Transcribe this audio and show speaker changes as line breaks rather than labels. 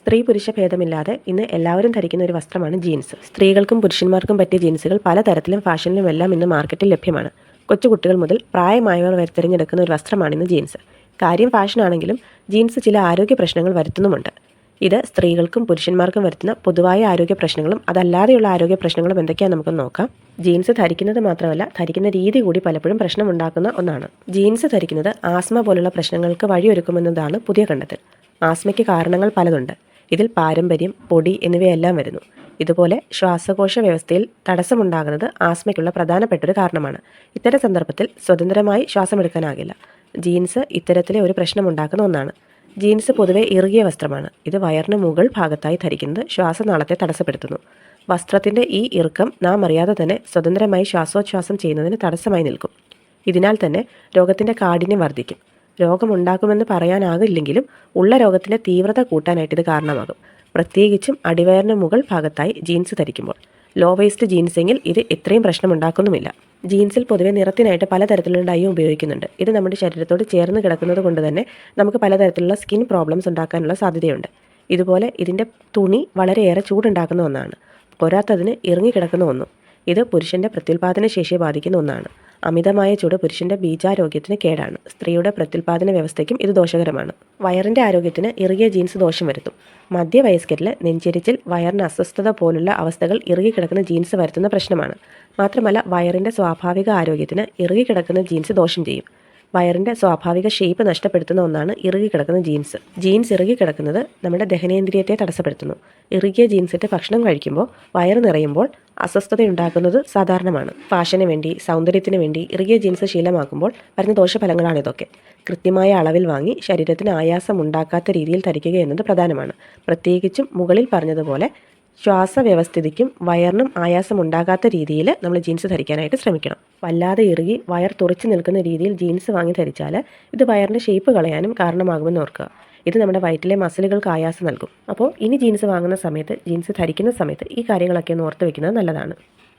സ്ത്രീ പുരുഷ ഭേദമില്ലാതെ ഇന്ന് എല്ലാവരും ധരിക്കുന്ന ഒരു വസ്ത്രമാണ് ജീൻസ്. സ്ത്രീകൾക്കും പുരുഷന്മാർക്കും പറ്റിയ ജീൻസുകൾ പലതരത്തിലും ഫാഷനിലും എല്ലാം ഇന്ന് മാർക്കറ്റിൽ ലഭ്യമാണ്. കൊച്ചുകുട്ടികൾ മുതൽ പ്രായമായവർ വരെ തിരഞ്ഞെടുക്കുന്ന ഒരു വസ്ത്രമാണ് ഇന്ന് ജീൻസ്. കാര്യം ഫാഷനാണെങ്കിലും ജീൻസ് ചില ആരോഗ്യ പ്രശ്നങ്ങൾ വരുത്തുന്നുമുണ്ട്. ഇത് സ്ത്രീകൾക്കും പുരുഷന്മാർക്കും വരുത്തുന്ന പൊതുവായ ആരോഗ്യ പ്രശ്നങ്ങളും അതല്ലാതെയുള്ള ആരോഗ്യ പ്രശ്നങ്ങളും എന്തൊക്കെയാണെന്ന് നമുക്ക് നോക്കാം. ജീൻസ് ധരിക്കുന്നത് മാത്രമല്ല ധരിക്കുന്ന രീതി കൂടി പലപ്പോഴും പ്രശ്നമുണ്ടാക്കുന്ന ഒന്നാണ്. ജീൻസ് ധരിക്കുന്നത് ആസ്മ പോലുള്ള പ്രശ്നങ്ങൾക്ക് വഴിയൊരുക്കുമെന്നതാണ് പുതിയ കണ്ടെത്തൽ. ആസ്മയ്ക്ക് കാരണങ്ങൾ പലതുണ്ട്. ഇതിൽ പാരമ്പര്യം പൊടി എന്നിവയെല്ലാം വരുന്നു. ഇതുപോലെ ശ്വാസകോശ വ്യവസ്ഥയിൽ തടസ്സമുണ്ടാകുന്നത് ആസ്മയ്ക്കുള്ള പ്രധാനപ്പെട്ട ഒരു കാരണമാണ്. ഇത്തരം സന്ദർഭത്തിൽ സ്വതന്ത്രമായി ശ്വാസമെടുക്കാനാകില്ല. ജീൻസ് ഇത്തരത്തിലെ ഒരു പ്രശ്നമുണ്ടാക്കുന്ന ഒന്നാണ്. ജീൻസ് പൊതുവെ ഇറുകിയ വസ്ത്രമാണ്. ഇത് വയറിന് മുകൾ ഭാഗത്തായി ധരിക്കുന്നത് ശ്വാസനാളത്തെ തടസ്സപ്പെടുത്തുന്നു. വസ്ത്രത്തിന്റെ ഈ ഇറുക്കം നാം അറിയാതെ തന്നെ സ്വതന്ത്രമായി ശ്വാസോച്ഛ്വാസം ചെയ്യുന്നതിന് തടസ്സമായി നിൽക്കും. ഇതിനാൽ തന്നെ രോഗത്തിന്റെ കാഠിന്യം വർദ്ധിക്കും. രോഗമുണ്ടാക്കുമെന്ന് പറയാനാകില്ലെങ്കിലും ഉള്ള രോഗത്തിന്റെ തീവ്രത കൂട്ടാനായിട്ട് ഇത് കാരണമാകും. പ്രത്യേകിച്ചും അടിവയറിന് മുകൾ ഭാഗത്തായി ജീൻസ് ധരിക്കുമ്പോൾ. ലോ വേസ്റ്റ് ജീൻസെങ്കിൽ ഇത് ഇത്രയും പ്രശ്നമുണ്ടാക്കുന്നുമില്ല. ജീൻസിൽ പൊതുവെ നിറത്തിനായിട്ട് പലതരത്തിലുള്ള ഡൈയും ഉപയോഗിക്കുന്നുണ്ട്. ഇത് നമ്മുടെ ശരീരത്തോട് ചേർന്ന് കിടക്കുന്നത് കൊണ്ട് തന്നെ നമുക്ക് പലതരത്തിലുള്ള സ്കിൻ പ്രോബ്ലംസ് ഉണ്ടാക്കാനുള്ള സാധ്യതയുണ്ട്. ഇതുപോലെ ഇതിന്റെ തുണി വളരെയേറെ ചൂടുണ്ടാക്കുന്ന ഒന്നാണ്. പോരാത്തതിന് ഇറങ്ങിക്കിടക്കുന്ന ഒന്നും. ഇത് പുരുഷന്റെ പ്രത്യുൽപാദന ശേഷിയെ ബാധിക്കുന്ന ഒന്നാണ്. അമിതമായ ചൂട് പുരുഷന്റെ ബീജാരോഗ്യത്തിന് കേടാണ്. സ്ത്രീയുടെ പ്രത്യുൽപാദന വ്യവസ്ഥയ്ക്കും ഇത് ദോഷകരമാണ്. വയറിന്റെ ആരോഗ്യത്തിന് ഇറുകിയ ജീൻസ് ദോഷം വരുത്തും. മധ്യവയസ്കരിൽ നെഞ്ചിരിച്ചിൽ വയറിന് അസ്വസ്ഥത പോലുള്ള അവസ്ഥകൾ ഇറുകിക്കിടക്കുന്ന ജീൻസ് വരുത്തുന്ന പ്രശ്നമാണ്. മാത്രമല്ല വയറിന്റെ സ്വാഭാവിക ആരോഗ്യത്തിന് ഇറുകിക്കിടക്കുന്ന ജീൻസ് ദോഷം ചെയ്യും. വയറിന്റെ സ്വാഭാവിക ഷേപ്പ് നഷ്ടപ്പെടുത്തുന്ന ഒന്നാണ് ഇറുകിക്കിടക്കുന്ന ജീൻസ്. ജീൻസ് ഇറുകിക്കിടക്കുന്നത് നമ്മുടെ ദഹനേന്ദ്രിയത്തെ തടസ്സപ്പെടുത്തുന്നു. ഇറുകിയ ജീൻസിട്ട് ഭക്ഷണം കഴിക്കുമ്പോൾ വയറ് നിറയുമ്പോൾ അസ്വസ്ഥതയുണ്ടാക്കുന്നത് സാധാരണമാണ്. ഫാഷന് വേണ്ടി സൗന്ദര്യത്തിന് വേണ്ടി ഇറുകിയ ജീൻസ് ശീലമാക്കുമ്പോൾ വരുന്ന ദോഷഫലങ്ങളാണ് ഇതൊക്കെ. കൃത്യമായ അളവിൽ വാങ്ങി ശരീരത്തിന് ആയാസം ഉണ്ടാക്കാത്ത രീതിയിൽ ധരിക്കുക എന്നത് പ്രധാനമാണ്. പ്രത്യേകിച്ചും മുകളിൽ പറഞ്ഞതുപോലെ ശ്വാസവ്യവസ്ഥിതിക്കും വയറിനും ആയാസം ഉണ്ടാകാത്ത രീതിയിൽ നമ്മൾ ജീൻസ് ധരിക്കാനായിട്ട് ശ്രമിക്കണം. വല്ലാതെ ഇറുകി വയർ തുറച്ചു നിൽക്കുന്ന രീതിയിൽ ജീൻസ് വാങ്ങി ധരിച്ചാൽ ഇത് വയറിന്റെ ഷേപ്പ് കളയാനും കാരണമാകുമെന്ന് ഓർക്കുക. ഇത് നമ്മുടെ വയറ്റിലെ മസിലുകൾക്ക് ആയാസം നൽകും. അപ്പോൾ ഇനി ജീൻസ് വാങ്ങുന്ന സമയത്ത് ജീൻസ് ധരിക്കുന്ന സമയത്ത് ഈ കാര്യങ്ങളൊക്കെ ഒന്ന് ഓർത്ത് വെക്കുന്നത് നല്ലതാണ്.